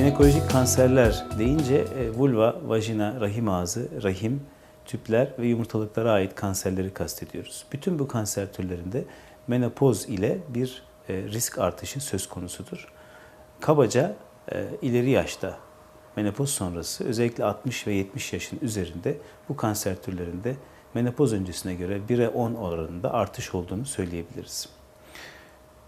Jinekolojik kanserler deyince e, vulva, vajina, rahim ağzı, rahim, tüpler ve yumurtalıklara ait kanserleri kastediyoruz. Bütün bu kanser türlerinde menopoz ile bir e, risk artışı söz konusudur. Kabaca e, ileri yaşta menopoz sonrası özellikle 60 ve 70 yaşın üzerinde bu kanser türlerinde menopoz öncesine göre 1'e 10 oranında artış olduğunu söyleyebiliriz.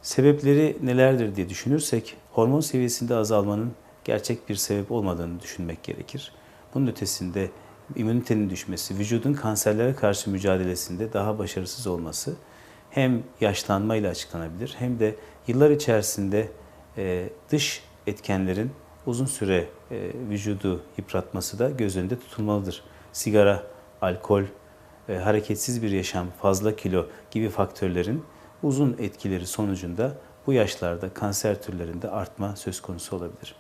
Sebepleri nelerdir diye düşünürsek hormon seviyesinde azalmanın gerçek bir sebep olmadığını düşünmek gerekir. Bunun ötesinde immünitenin düşmesi, vücudun kanserlere karşı mücadelesinde daha başarısız olması hem yaşlanmayla açıklanabilir hem de yıllar içerisinde e, dış etkenlerin uzun süre e, vücudu yıpratması da göz önünde tutulmalıdır. Sigara, alkol, e, hareketsiz bir yaşam, fazla kilo gibi faktörlerin uzun etkileri sonucunda bu yaşlarda kanser türlerinde artma söz konusu olabilir.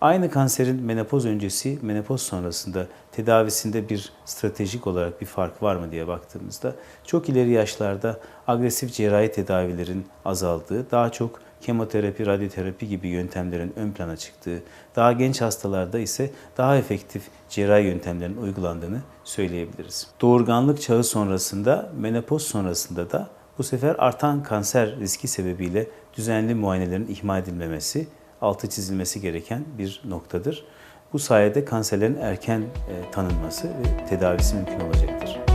Aynı kanserin menopoz öncesi, menopoz sonrasında tedavisinde bir stratejik olarak bir fark var mı diye baktığımızda çok ileri yaşlarda agresif cerrahi tedavilerin azaldığı, daha çok kemoterapi, radyoterapi gibi yöntemlerin ön plana çıktığı, daha genç hastalarda ise daha efektif cerrahi yöntemlerin uygulandığını söyleyebiliriz. Doğurganlık çağı sonrasında, menopoz sonrasında da bu sefer artan kanser riski sebebiyle düzenli muayenelerin ihmal edilmemesi, altı çizilmesi gereken bir noktadır. Bu sayede kanserlerin erken e, tanınması ve tedavisi mümkün olacaktır.